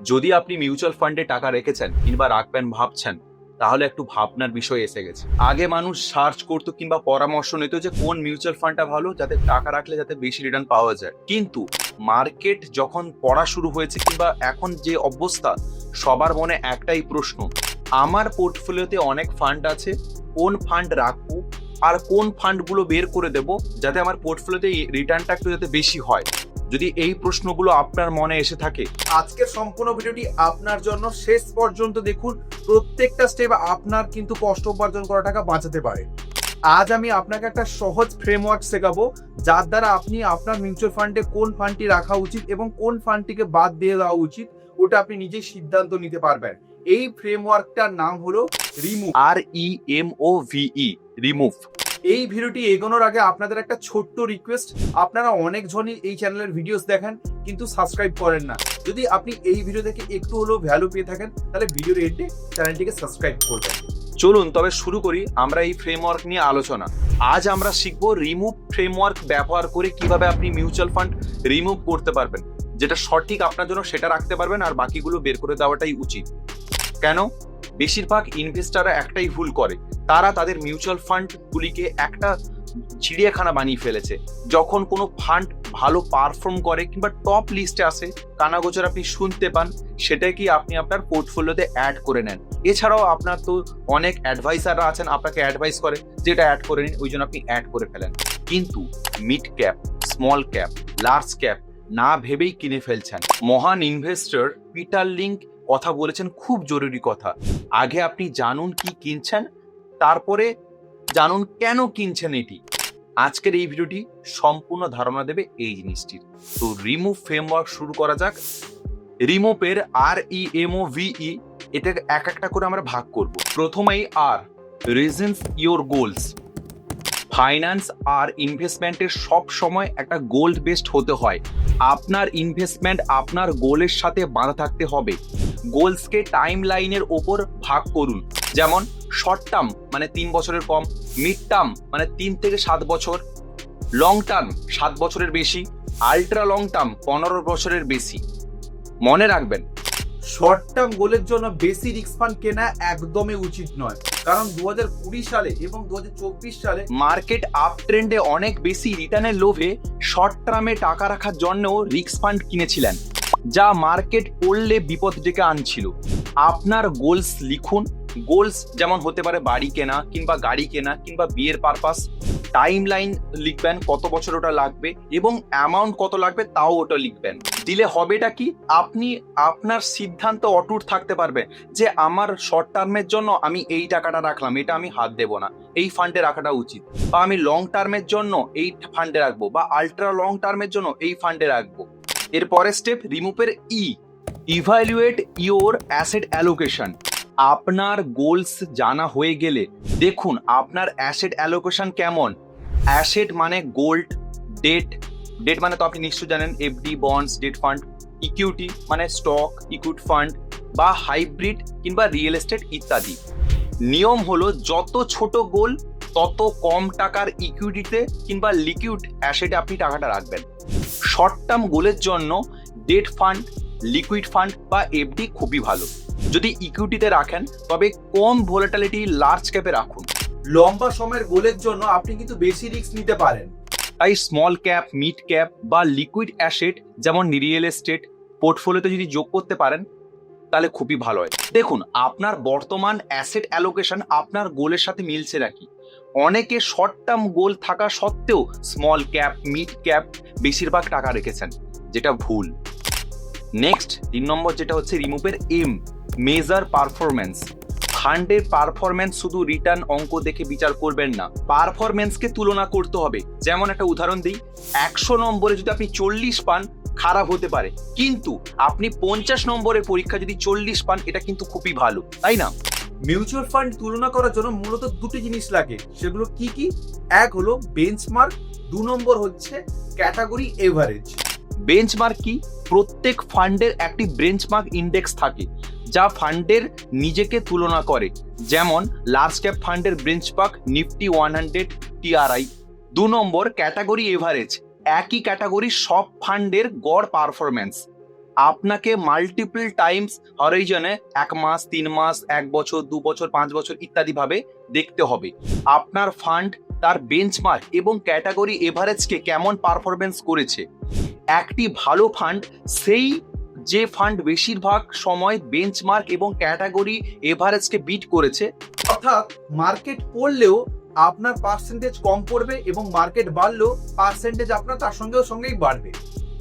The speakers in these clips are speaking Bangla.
যদি আপনি মিউচুয়াল ফান্ডে টাকা রেখেছেন কিংবা রাখবেন ভাবছেন, তাহলে একটু ভাবনার বিষয় এসে গেছে। আগে মানুষ সার্চ করতো কিংবা পরামর্শ নিত যে কোন মিউচুয়াল ফান্ডটা ভালো, যাতে টাকা রাখলে যাতে বেশি রিটার্ন পাওয়া যায়। কিন্তু মার্কেট যখন পড়া শুরু হয়েছে কিংবা এখন যে অবস্থা, সবার মনে একটাই প্রশ্ন, আমার পোর্টফোলিওতে অনেক ফান্ড আছে, কোন ফান্ড রাখব আর কোন ফান্ডগুলো বের করে দেব যাতে আমার পোর্টফোলিওতে রিটার্নটা একটু যাতে বেশি হয়। যদি এই প্রশ্নগুলো আপনার মনে এসে থাকে আজকের সম্পূর্ণ ভিডিওটি আপনার জন্য শেষ পর্যন্ত দেখুন। প্রত্যেকটা স্টেপ আপনার কিন্তু কষ্ট উপার্জন করা টাকা বাঁচাতে পারে। আজ আমি আপনাকে একটা সহজ ফ্রেমওয়ার্ক শেখাবো, যার দ্বারা আপনি আপনার মিউচুয়াল ফান্ডে কোন ফান্ডটি রাখা উচিত এবং কোন ফান্ডটিকে বাদ দিয়ে দেওয়া উচিত, ওটা আপনি নিজেই সিদ্ধান্ত নিতে পারবেন। এই ফ্রেমওয়ার্কটার নাম হলো remove R E M O V E remove এই ভিডিওটি এগোনোর আগে আপনাদের একটা ছোট্ট রিকোয়েস্ট আপনারা অনেক জনই এই চ্যানেলের ভিডিওস দেখেন, কিন্তু সাবস্ক্রাইব করেন না। যদি আপনি এই ভিডিও থেকে একটু হলেও ভ্যালু পেয়ে থাকেন, তাহলে ভিডিওর এন্ডে চ্যানেলটিকে সাবস্ক্রাইব করবেন। চলুন, তবে শুরু করি আমরা এই ফ্রেমওয়ার্ক নিয়ে আলোচনা। আজ আমরা শিখব রিমুভ ফ্রেমওয়ার্ক ব্যবহার করে কীভাবে আপনি মিউচুয়াল ফান্ড রিমুভ করতে পারবেন। যেটা সঠিক আপনার জন্য সেটা রাখতে পারবেন আর বাকিগুলো বের করে দেওয়াটাই উচিত। কেন? বেশিরভাগ ইনভেস্টাররা একটাই ভুল করে। তারা তাদের মিউচুয়াল ফান্ডগুলিকে একটা চিড়িয়াখানা বানিয়ে ফেলেছে। যখন কোনো ফান্ড ভালো পারফর্ম করে কিংবা টপ লিস্টে আসে, কানাগোচর আপনি শুনতে পান সেটা কি আপনি আপনার পোর্টফোলিওতে অ্যাড করে নেন। এছাড়াও আপনার তো অনেক অ্যাডভাইসাররা আছেন, আপনাকে অ্যাডভাইস করে যেটা অ্যাড করে নিন, ওই জন্য আপনি অ্যাড করে ফেলেন। কিন্তু mid cap small cap large cap না ভেবেই কিনে ফেলছেন। মহান ইনভেস্টর পিটার লিঙ্ক কথা বলেছেন, খুব জরুরি কথা। আগে আপনি জানুন কি কিনছেন, তারপরে জানুন কেন কিনছেন এটি। আজকের এই ভিডিওটি সম্পূর্ণ ধারণা দেবে এই জিনিসটির। তো রিমুভ ফ্রেমওয়ার্ক শুরু করা যাক। রিমুভের আর ই এম ও ভিই এটা এক একটা করে আমরা ভাগ করব। প্রথমেই R reasons your goals finance আর ইনভেস্টমেন্টের সব সময় একটা গোল্ড বেসড হতে হয়। আপনার ইনভেস্টমেন্ট আপনার গোলের সাথে বাঁধা থাকতে হবে। গোলসকে টাইম লাইনের ওপর ভাগ করুন। যেমন শর্ট টার্ম মানে তিন বছরের কম মিড টার্ম মানে তিন থেকে সাত বছর লং টার্ম সাত বছরের বেশি আলট্রা লং টার্ম পনেরো বছরের বেশি। মনে রাখবেন শর্ট টার্ম গোলের জন্য বেশি রিস্ক ফান্ড কেনা একদমই উচিত নয়। কারণ দু হাজার কুড়ি সালে এবং দু হাজার চব্বিশ সালে মার্কেট আপ ট্রেন্ডে অনেক বেশি রিটার্নের লোভে শর্ট টার্মে টাকা রাখার জন্যও রিক্স ফান্ড কিনেছিলেন। যা মার্কেট পড়লে বিপদ ডেকে আনছিল। আপনার গোলস লিখুন। গোলস যেমন হতে পারে বাড়ি কেনা কিংবা গাড়ি কেনা কিংবা বিয়ের পারপাস। টাইম লাইন লিখবেন, কত বছর ওটা লাগবে এবং অ্যামাউন্ট কত লাগবে তাও ওটা লিখবেন। দিলে হবেটা কি? আপনি, আপনার সিদ্ধান্ত অটুট থাকতে পারবে যে আমার শর্ট টার্মের জন্য আমি এই টাকাটা রাখলাম, এটা আমি হাত দেব না। এই ফান্ডে রাখাটা উচিত। বা আমি লং টার্মের জন্য এই ফান্ডে রাখব বা আলট্রা লং টার্মের জন্য এই ফান্ডে রাখব। এর পরের স্টেপ রিমুভের ই ইভ্যালুয়েট ইওর অ্যাসেট অ্যালোকেশন আপনার গোলস জানা হয়ে গেলে দেখুন আপনার অ্যাসেট অ্যালোকেশন কেমন। অ্যাসেট মানে গোল্ড ডেট ডেট মানে তো আপনি নিশ্চয় জানেন FD bonds debt fund equity মানে স্টক ইকুইট ফান্ড বা হাইব্রিড কিংবা রিয়েল এস্টেট ইত্যাদি। নিয়ম হলো যত ছোট গোল তত কম টাকার ইকুইটিতে কিংবা লিকুইড অ্যাসেটে আপনি টাকাটা রাখবেন। শর্ট টার্ম গোলের জন্য ডেট ফান্ড লিকুইড ফান্ড বা এফডি খুবই ভালো। যদি ইকুইটিতে রাখেন তবে কম ভোলাটিলিটি লার্জ ক্যাপে রাখুন। লম্বা সময়ের গোলের জন্য আপনি কিন্তু বেশি রিস্ক নিতে পারেন। তাই স্মল ক্যাপ মিড ক্যাপ বা লিকুইড অ্যাসেট যেমন রিয়েল এস্টেট পোর্টফোলিওতে যদি যোগ করতে পারেন তাহলে খুবই ভালো হয়। দেখুন আপনার বর্তমান অ্যাসেট অ্যালোকেশন আপনার গোলের সাথে মিলছে নাকি? অনেকে শর্ট টার্ম গোল থাকা সত্ত্বেও স্মল ক্যাপ মিড ক্যাপ বেশিরভাগ টাকা রেখেছেন, যেটা ভুল। নেক্সট তিন নম্বর যেটা হচ্ছে রিমুভের এম মেজার পারফরমেন্স ফান্ডের পারফরমেন্স শুধু রিটার্ন অঙ্ক দেখে বিচার করবেন না পারফরমেন্সকে তুলনা করতে হবে। যেমন একটা উদাহরণ দিই, একশো নম্বরে যদি আপনি চল্লিশ পান, খারাপ হতে পারে। কিন্তু আপনি পঞ্চাশ নম্বরের পরীক্ষা যদি চল্লিশ পান, এটা কিন্তু খুবই ভালো, তাই না? মিউচুয়াল ফান্ড তুলনা করার জন্য মূলত দুটি জিনিস লাগে। সেগুলো কি কি? এক হলো বেঞ্চমার্ক দু নম্বর হচ্ছে ক্যাটাগরি এভারেজ বেঞ্চমার্ক কি? প্রত্যেক ফান্ডের একটি বেঞ্চমার্ক ইন্ডেক্স থাকে, যা ফান্ডের নিজেকে তুলনা করে। যেমন লার্জ ক্যাপ ফান্ডের benchmark Nifty one hundred TRI দু নম্বর ক্যাটাগরি এভারেজ একই ক্যাটাগরি সব ফান্ডের গড় পারফরমেন্স আপনাকে মাল্টিপল টাইমস হরাইজনে এক মাস, তিন মাস, এক বছর, দু বছর, পাঁচ বছর ইত্যাদি ভাবে দেখতে হবে। আপনার ফান্ড তার বেঞ্চমার্ক এবং ক্যাটাগরি এভারেজকে কেমন পারফরমেন্স করেছে? একটি ভালো ফান্ড সেই যে ফান্ড বেশিরভাগ সময় বেঞ্চমার্ক এবং ক্যাটাগরি এভারেজকে বিট করেছে, অর্থাৎ মার্কেট পড়লেও আপনার পার্সেন্টেজ কম পড়বে এবং মার্কেট বাড়লেও পার্সেন্টেজ আপনার তার সঙ্গেও সঙ্গেই বাড়বে।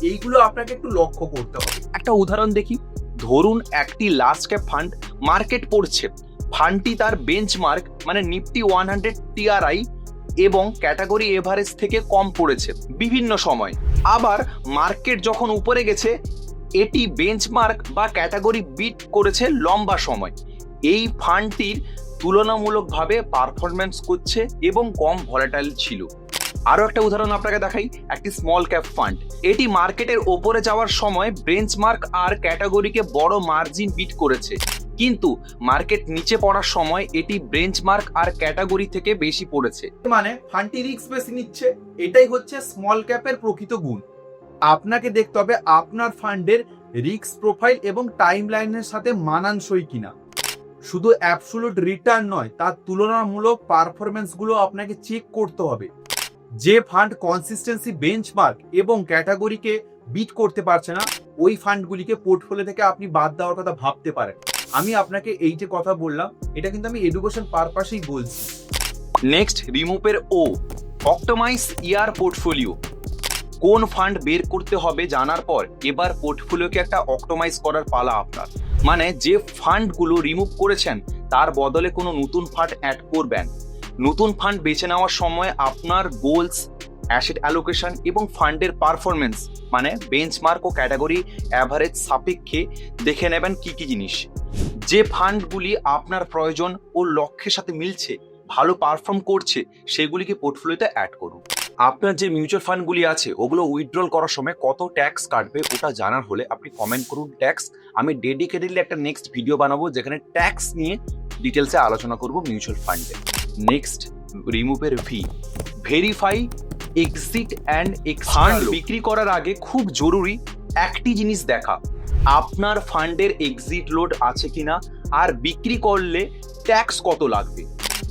এইগুলো আপনাকে একটু লক্ষ্য করতে হবে। একটা উদাহরণ দেখি। ধরুন একটি লার্জ ক্যাপ ফান্ড মার্কেট পড়ছে। ফান্ডটি তার বেঞ্চমার্ক মানে নিফটি ওয়ান হান্ড্রেড টিআরআই এবং ক্যাটাগরি এভারেজ থেকে কম পড়েছে বিভিন্ন সময়। আবার মার্কেট যখন উপরে গেছে, এটি বেঞ্চমার্ক বা ক্যাটাগরি বিট করেছে লম্বা সময়। এই ফান্ডটির তুলনামূলকভাবে পারফরমেন্স করছে এবং কম ভলাটাইল ছিল। আরও একটা উদাহরণ আপনাকে দেখাই, একটি স্মল ক্যাপ ফান্ড এটি মার্কেটের ওপরে যাওয়ার সময় বেঞ্চমার্ক আর ক্যাটাগরিকে বড় মার্জিন বিট করেছে। কিন্তু মার্কেট নিচে পড়ার সময় এটি বেঞ্চমার্ক আর ক্যাটাগরি থেকে বেশি পড়েছে। মানে ফান্ডটি রিস্ক বেশি নিচ্ছে, এটাই হচ্ছে স্মল ক্যাপের প্রকৃত গুণ। আপনাকে দেখতে হবে আপনার ফান্ডের রিস্ক প্রোফাইল এবং টাইম লাইনের সাথে মানানসই কিনা। শুধু অ্যাবসুলুট রিটার্ন নয়, তার তুলনামূলক পারফরমেন্সগুলো আপনাকে চেক করতে হবে। যে ফান্ড কনসিস্টেন্সি বেঞ্চমার্ক এবং ক্যাটাগরিকে বিট করতে পারছে না, ওই ফান্ডগুলিকে পোর্টফোলিও থেকে আপনি বাদ দেওয়ার কথা ভাবতে পারেন। আমি আপনাকে এই যে কথা বললাম, এটা কিন্তু আমি এডুকেশন পারপাসেই বলছি। নেক্সট রিমুভের ও অক্টোমাইজ ইয়ার পোর্টফোলিও কোন ফান্ড বের করতে হবে জানার পর এবার পোর্টফোলিওকে একটা অক্টোমাইজ করার পালা আপনার। মানে যে ফান্ডগুলো রিমুভ করেছেন, তার বদলে কোনো নতুন ফান্ড অ্যাড করবেন। নতুন ফান্ড বেছে নেওয়ার সময় আপনার গোলস অ্যাসেট অ্যালোকেশন এবং ফান্ডের পারফরমেন্স মানে বেঞ্চমার্ক ও ক্যাটাগরি অ্যাভারেজ সাপেক্ষে দেখে নেবেন কি কি জিনিস। যে ফান্ডগুলি আপনার প্রয়োজন ও লক্ষ্যের সাথে মিলছে, ভালো পারফর্ম করছে, সেগুলিকে পোর্টফোলিওতে অ্যাড করুন। আপনার যে মিউচুয়াল ফান্ডগুলি আছে, ওগুলো উইথড্রল করার সময় কত ট্যাক্স কাটবে ওটা জানার হলে আপনি কমেন্ট করুন ট্যাক্স আমি ডেডিকেটেডলি একটা নেক্সট ভিডিও বানাবো, যেখানে ট্যাক্স নিয়ে ডিটেলসে আলোচনা করব মিউচুয়াল ফান্ডে next রিমুভের V verify exit and fund বিক্রি করার আগে খুব জরুরি একটি জিনিস দেখা। আপনার ফান্ডের এক্সিট লোড আছে কিনা আর বিক্রি করলে ট্যাক্স কত লাগবে?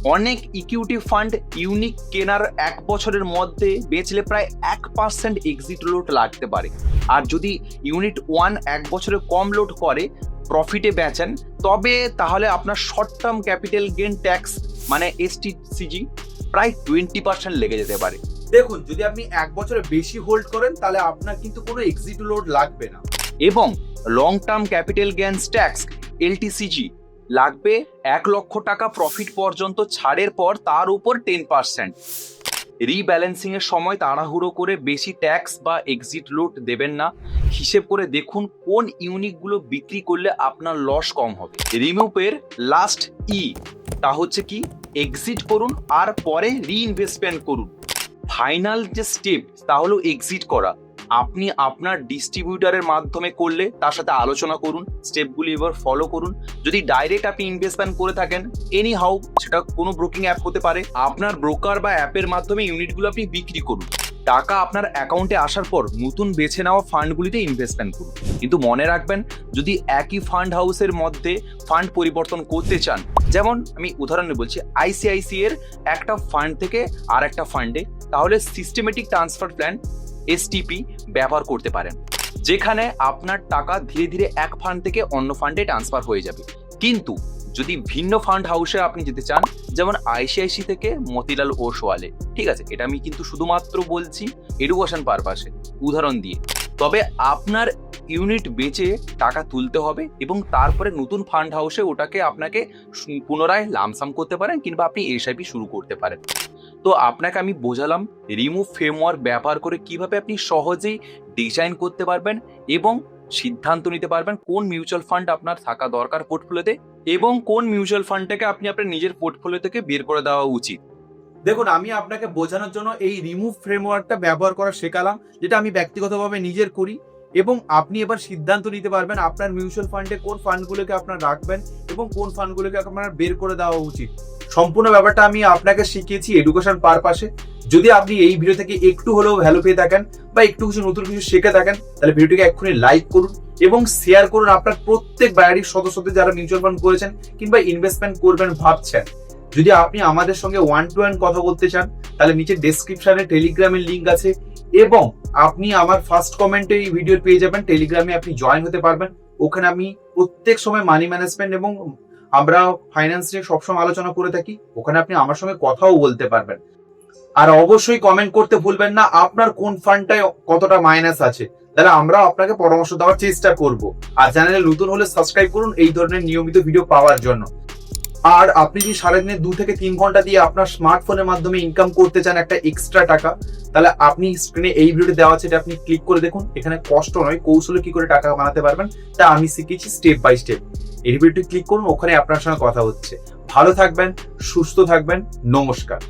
অনেক ইকুইটি ফান্ড ইউনিক কেনার এক বছরের মধ্যে বেচলে প্রায় এক পার্সেন্ট এক্সিট লোড লাগতে পারে। আর যদি ইউনিট ওয়ান এক বছরে কম লোড করে প্রফিটে বেচেন তবে তাহলে আপনার short term capital gain tax মানে এসটিসিজি প্রায় টোয়েন্টি পার্সেন্ট লেগে যেতে পারে। দেখুন যদি আপনি এক বছরে বেশি হোল্ড করেন তাহলে আপনার কিন্তু কোনো এক্সিট লোড লাগবে না। এবং long term capital gains tax LTCG লাগবে এক লক্ষ টাকা প্রফিট পর্যন্ত ছাড়ের পর তার উপর টেন পার্সেন্ট রিব্যালেন্সিং এর সময় তাড়াহুড়ো করে বেশি ট্যাক্স বা এক্সিট লোড দেবেন না। হিসেব করে দেখুন কোন ইউনিটগুলো বিক্রি করলে আপনার লস কম হবে। রিমুভের লাস্ট ই তা হচ্ছে কি? এক্সিট করুন আর পরে রিইনভেস্টমেন্ট করুন। ফাইনাল যে স্টেপ তা হলো এক্সিট করা। আপনি আপনার ডিস্ট্রিবিউটারের মাধ্যমে করলে তার সাথে আলোচনা করুন স্টেপগুলি এবার ফলো করুন। যদি ডাইরেক্ট আপনি ইনভেস্টমেন্ট করে থাকেন এনি হাউ সেটা কোনো ব্রোকিং অ্যাপ হতে পারে। আপনার ব্রোকার বা অ্যাপের মাধ্যমে ইউনিটগুলো আপনি বিক্রি করুন। টাকা আপনার অ্যাকাউন্টে আসার পর নতুন বেছে নেওয়া ফান্ডগুলিতে ইনভেস্টমেন্ট করুন। কিন্তু মনে রাখবেন, যদি একই ফান্ড হাউসের মধ্যে ফান্ড পরিবর্তন করতে চান, যেমন আমি উদাহরণে বলছি আইসিআইসি এর একটা ফান্ড থেকে আর একটা ফান্ডে তাহলে সিস্টেমেটিক ট্রান্সফার প্ল্যান এসটিপি ব্যবহার করতে পারেন। যেখানে আপনার টাকা ধীরে ধীরে এক ফান্ড থেকে অন্য ফান্ডে ট্রান্সফার হয়ে যাবে। কিন্তু যদি ভিন্ন ফান্ড হাউসে আপনি যেতে চান, যেমন আইসিআইসি থেকে মতিলাল ওসওয়ালে। ঠিক আছে, এটা আমি কিন্তু শুধুমাত্র বলছি এডুকেশন পারপাসে উদাহরণ দিয়ে। তবে আপনার ইউনিট বেচে টাকা তুলতে হবে এবং তারপরে নতুন ফান্ড হাউসে ওটাকে আপনাকে পুনরায় লামসাম করতে পারেন কিংবা আপনি এসআইপি শুরু করতে পারেন। তো আপনাকে আমি বোঝালাম রিমুভ ফ্রেমওয়ার্ক ব্যবহার করে কীভাবে আপনি সহজেই ডিজাইন করতে পারবেন এবং সিদ্ধান্ত নিতে পারবেন কোন মিউচুয়াল ফান্ড আপনার থাকা দরকার পোর্টফোলিওতে এবং কোন মিউচুয়াল ফান্ডটাকে আপনি আপনার নিজের পোর্টফোলিও থেকে বের করে দেওয়া উচিত। দেখুন, আমি আপনাকে বোঝানোর জন্য এই রিমুভ ফ্রেমওয়ার্কটা ব্যবহার করা শেখালাম, যেটা আমি ব্যক্তিগতভাবে নিজের করি এবং আপনি এবার সিদ্ধান্ত নিতে পারবেন আপনার মিউচুয়াল ফান্ডে কোন ফান্ডগুলোকে আপনার রাখবেন এবং কোন ফান্ডগুলোকে আপনার বের করে দেওয়া উচিত। সম্পূর্ণ ব্যাপারটা আমি আপনাকে শিখিয়েছি এডুকেশন পারপাসে যদি আপনি এই ভিডিও থেকে একটু হলেও ভ্যালু পেয়ে থাকেন বা একটু কিছু নতুন কিছু শিখে থাকেন, তাহলে ভিডিওটিকে এক্ষুনি লাইক করুন এবং শেয়ার করুন আপনার প্রত্যেক বাড়ির সদস্যদের যারা মিউচুয়াল ফান্ড করেছেন কিংবা ইনভেস্টমেন্ট করবেন ভাবছেন। যদি আপনি আমাদের সঙ্গে ওয়ান টু ওয়ান কথা বলতে চান, তাহলে নিচে ডেসক্রিপশনে টেলিগ্রামের লিঙ্ক আছে এবং আপনি আমার ফার্স্ট কমেন্টে এই ভিডিও পেয়ে যাবেন টেলিগ্রামে আপনি জয়েন হতে পারবেন। ওখানে আমি প্রত্যেক সময় মানি ম্যানেজমেন্ট এবং আমরা ফাইন্যান্স নিয়ে সবসময় আলোচনা করে থাকি। ওখানে আপনি আমার সঙ্গে কথাও বলতে পারবেন। আর অবশ্যই কমেন্ট করতে ভুলবেন না, আপনার কোন ফান্ডটায় কতটা মাইনাস আছে, তাহলে আমরা আপনাকে পরামর্শ দেওয়ার চেষ্টা করব। আর চ্যানেলে নতুন হলে সাবস্ক্রাইব করুন এই ধরনের নিয়মিত ভিডিও পাওয়ার জন্য। আর আপনি যদি সারাদিনে দু থেকে তিন ঘণ্টা দিয়ে আপনার স্মার্টফোনের মাধ্যমে ইনকাম করতে চান একটা এক্সট্রা টাকা, তাহলে আপনি স্ক্রিনে এই ভিডিওটি দেওয়া আছে আপনি ক্লিক করে দেখুন। এখানে কষ্ট নয়, কৌশলে কি করে টাকা বানাতে পারবেন, তা আমি শিখেছি স্টেপ বাই স্টেপ এই ভিডিওটি ক্লিক করুন, ওখানে আপনার সঙ্গে কথা হচ্ছে। ভালো থাকবেন, সুস্থ থাকবেন, নমস্কার।